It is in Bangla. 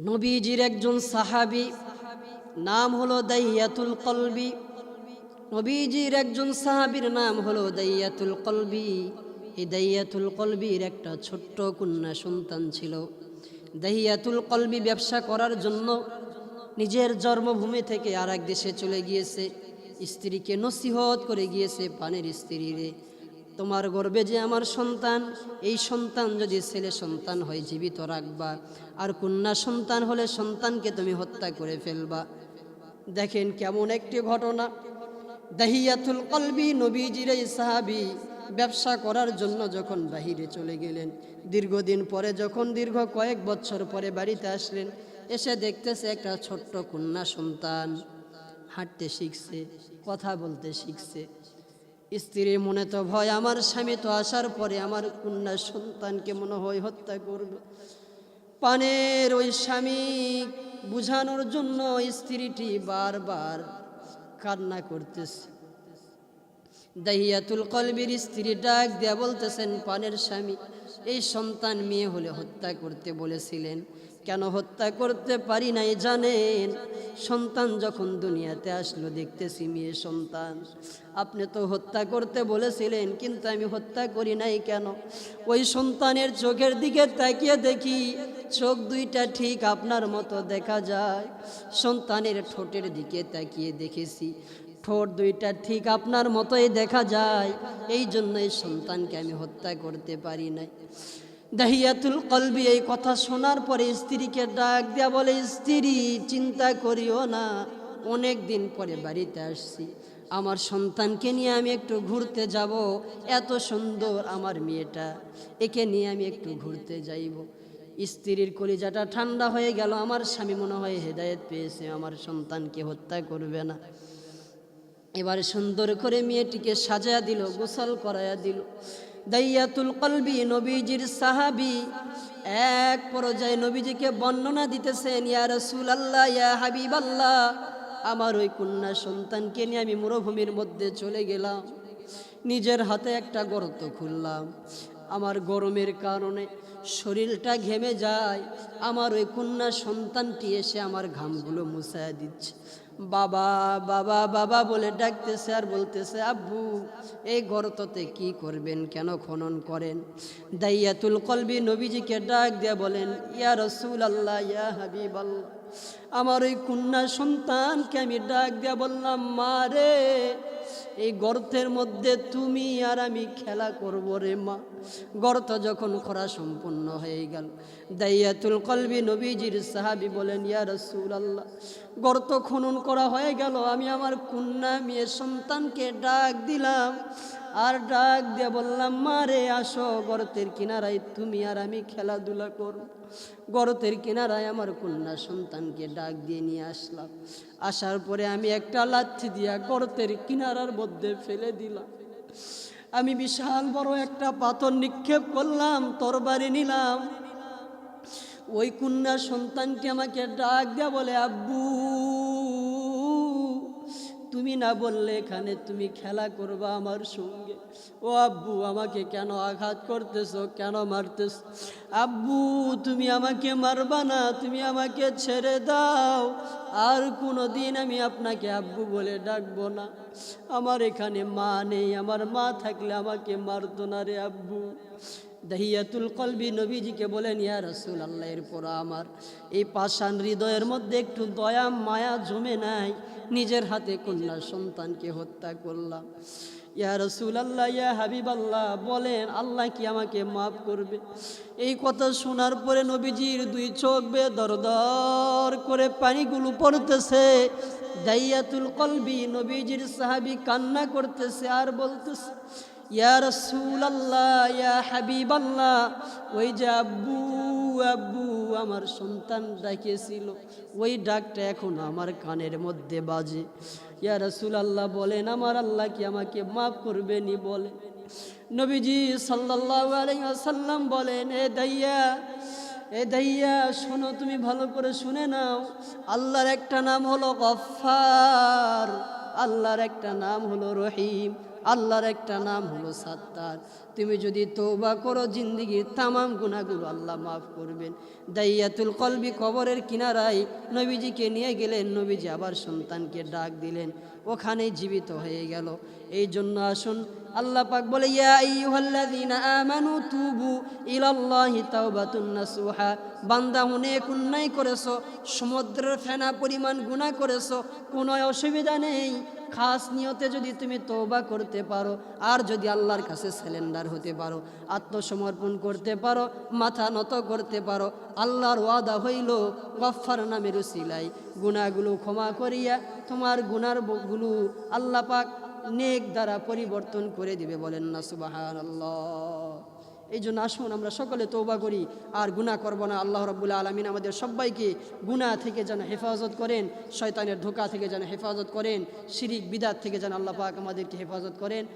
নবীজির একজন সাহাবি, নাম হলো দাইয়াতুল কলবি। নবীজির একজন সাহাবীর নাম হলো দাইয়াতুল কলবি। এই দাইয়াতুল কলবির একটা ছোট্ট কন্যা সন্তান ছিল। দাইয়াতুল কলবি ব্যবসা করার জন্য নিজের জন্মভূমি থেকে আর এক দেশে চলে গিয়েছে। স্ত্রীকে নসিহত করে গিয়েছে পানের স্ত্রীরে। তোমার গর্বে যে আমার সন্তান, এই সন্তান যদি ছেলে সন্তান হয় জীবিত রাখবা। আর কন্যা সন্তান হলে সন্তানকে তুমি হত্যা করে ফেলবা। দেখেন কেমন একটি ঘটনা। দাহিয়াতুল কলবি নবীজির এই সাহাবি ব্যবসা করার জন্য যখন বাহিরে চলে গেলেন, দীর্ঘদিন পরে যখন দীর্ঘ কয়েক বছর পরে বাড়িতে আসলেন, এসে দেখতেছে একটা ছোট্ট কন্যা সন্তান, হাঁটতে শিখছে, কথা বলতে শিখছে। স্ত্রীর মনে তো ভয়, আমার স্বামী তো আসার পরে আমার কন্যা সন্তানকে মনে হয় হত্যা করবে। পানের ওই স্বামী বুঝানোর জন্য স্ত্রীটি বারবার কান্না করতেছে। দাহিয়াতুল কলবির স্ত্রী ডাক দেয়া বলতেছেন, পানের স্বামী, এই সন্তান মেয়ে হলে হত্যা করতে বলেছিলেন। কেন হত্যা করতে পারি নাই জানেন? সন্তান যখন দুনিয়াতে আসলো, দেখতেছি মেয়ে সন্তান। আপনি তো হত্যা করতে বলেছিলেন, কিন্তু আমি হত্যা করি নাই কেন? ওই সন্তানের চোখের দিকে তাকিয়ে দেখি, চোখ দুইটা ঠিক আপনার মতো দেখা যায়। সন্তানের ঠোঁটের দিকে তাকিয়ে দেখেছি, ঠোঁট দুইটা ঠিক আপনার মতোই দেখা যায়। এই জন্যই সন্তানকে আমি হত্যা করতে পারি নাই। দাহিয়াতুল কলবি, এই কথা শোনার পরে স্ত্রীকে ডাক দেয়া বলে, স্ত্রী, চিন্তা করিও না, অনেক দিন পরে বাড়িতে আসছি। আমার সন্তানকে নিয়ে আমি একটু ঘুরতে যাব। এত সুন্দর আমার মেয়েটা। একে নিয়ে আমি একটু ঘুরতে যাইব। স্ত্রীর কলিজাটা ঠান্ডা হয়ে গেল। আমার স্বামী মনে হয় হেদায়েত পেয়েছে। আমার সন্তানকে হত্যা করবে না। এবার সুন্দর করে মেয়েটিকে সাজায়া দিল, গোসল করায়া দিল। দাইয়াতুল কলবি নবীজির সাহাবি। এক পর্যায়ে নবীজিকে বর্ণনা দিতেছেন, ইয়া রসুল আল্লাহ ইয়া হাবিব আল্লাহ আমার ওই কন্যা সন্তানকে নিয়ে আমি মরুভূমির মধ্যে চলে গেলাম। নিজের হাতে একটা গর্ত খুললাম। আমার গরমের কারণে শরীরটা ঘেমে যায়। আমার ওই কন্যা সন্তানটি এসে আমার ঘামগুলো মুছায় দিচ্ছে। বাবা বাবা বাবা বলে ডাকতেছে আর বলতেছে, আব্বু, এই গর্ততে কি করবেন? কেন খনন করেন? দাইয়াতুল কলবি নবীজিকে ডাক দিয়া বলেন, ইয়া রসুল আল্লাহ ইয়া হাবিব আল্লাহ আমার ওই কন্যা সন্তানকে আমি ডাক দিয়া বললাম, মা রে এই গর্তের মধ্যে তুমি আর আমি খেলা করব রে মা। গর্ত যখন খরা সম্পূর্ণ হয়ে গেল। দাইয়াতুল কলবি নবীজির সাহাবি বলেন, ইয়া রসুল আল্লাহ গর্ত খনন করা হয়ে গেল। আমি আমার কন্যা মেয়ে সন্তানকে ডাক দিলাম। আর ডাক দিয়ে বললাম মা রে আসো গর্তের কিনারায়, তুমি আর আমি খেলাধুলা করব। গর্তের কিনারায় আমার কন্যা সন্তানকে ডাক দিয়ে নিয়ে আসলাম। আসার পরে আমি একটা লাচ্ছি দিয়া গর্তের কিনারার মধ্যে ফেলে দিলাম। আমি বিশাল বড় একটা পাথর নিক্ষেপ করলাম, তরবারি নিলাম। ওই কন্যা সন্তানটি আমাকে ডাক দেয়া বলে, আব্বু তুমি না বললে এখানে তুমি খেলা করবা আমার সঙ্গে। ও আব্বু, আমাকে কেন আঘাত করতেছো? কেন মারতেছ? আব্বু, তুমি আমাকে মারবা না, তুমি আমাকে ছেড়ে দাও। আর কোনো দিন আমি আপনাকে আব্বু বলে ডাকবো না। আমার এখানে মা নেই, আমার মা থাকলে আমাকে মারতো না রে আব্বু। দাহিয়াতুল কলবি নবীজিকে বলেন, ইয়া রসুল আল্লাহ এরপর আমার এই পাষাণ হৃদয়ের মধ্যে একটু দয়া, মায়া জমে নাই। নিজের হাতে কন্যা সন্তানকে হত্যা করলাম। ইয়া রসুল আল্লাহ ইয়া হাবিব আল্লাহ বলেন, আল্লাহ কি আমাকে মাফ করবে? এই কথা শোনার পরে নবীজির দুই চোখ বে দরদর দর করে পানিগুলো পড়তেছে। দাইয়াতুল কলবি, নবীজির সাহাবি কান্না করতেছে আর বলতেছে ইয়া রসুল আল্লাহ ইয়া হাবিব আল্লাহ ওই যে আব্বু আব্বু আমার সন্তান ডাকিয়েছিল। ওই ডাকটা এখন আমার কানের মধ্যে বাজে। ইয়া রসুল আল্লাহ বলেন, আমার আল্লাহ কি আমাকে মাফ করবেনি বলে। নবীজি সাল্লাল্লাহু আলাইহি ওয়াসাল্লাম বলেন, এ দাইয়া এ দাইয়া, শোনো, তুমি ভালো করে শুনে নাও। আল্লাহর একটা নাম হলো গফফার, আল্লাহর একটা নাম হলো রহিম। আল্লাহর একটা নাম হলো সাত্তার। তুমি যদি তৌবা করো, জিন্দিগির তামাম গুণাগুলো আল্লাহ মাফ করবেন। দাইয়াতুল কলবি কবরের কিনারায় নবীজিকে নিয়ে গেলেন, নবীজি আবার সন্তানকে ডাক দিলেন ওখানেই জীবিত হয়ে গেল। এই জন্য আসুন, আল্লাহ পাক বলে বান্দা অনেক অন্যায় করেছ, সমুদ্রের ফেনা পরিমাণ গুনাহ করেছ কোনো অসুবিধা নেই। খাস নিয়তে যদি তুমি তৌবা করতে পারো, আর যদি আল্লাহর কাছে সিলিন্ডার হতে পারো, আত্মসমর্পণ করতে পারো, মাথা নত করতে পারো, আল্লাহর ওয়াদা হইল গফার নামের সিলাই গুণাগুলো ক্ষমা করিয়া তোমার গুনারগুলো আল্লাহ পাক নেক দ্বারা পরিবর্তন করে দিবে বলেন না সুবাহান আল্লাহ এই জন্য আসুন আমরা সকলে তৌবা করি, আর গুণা করব না। আল্লাহ রব্বুল্লা আলমিন আমাদের সবাইকে গুণা থেকে যেন হেফাজত করেন, শয়তানের ধোকা থেকে যেন হেফাজত করেন, শিরিক, বিদাত থেকে যেন আল্লাহ পাক আমাদেরকে হেফাজত করেন।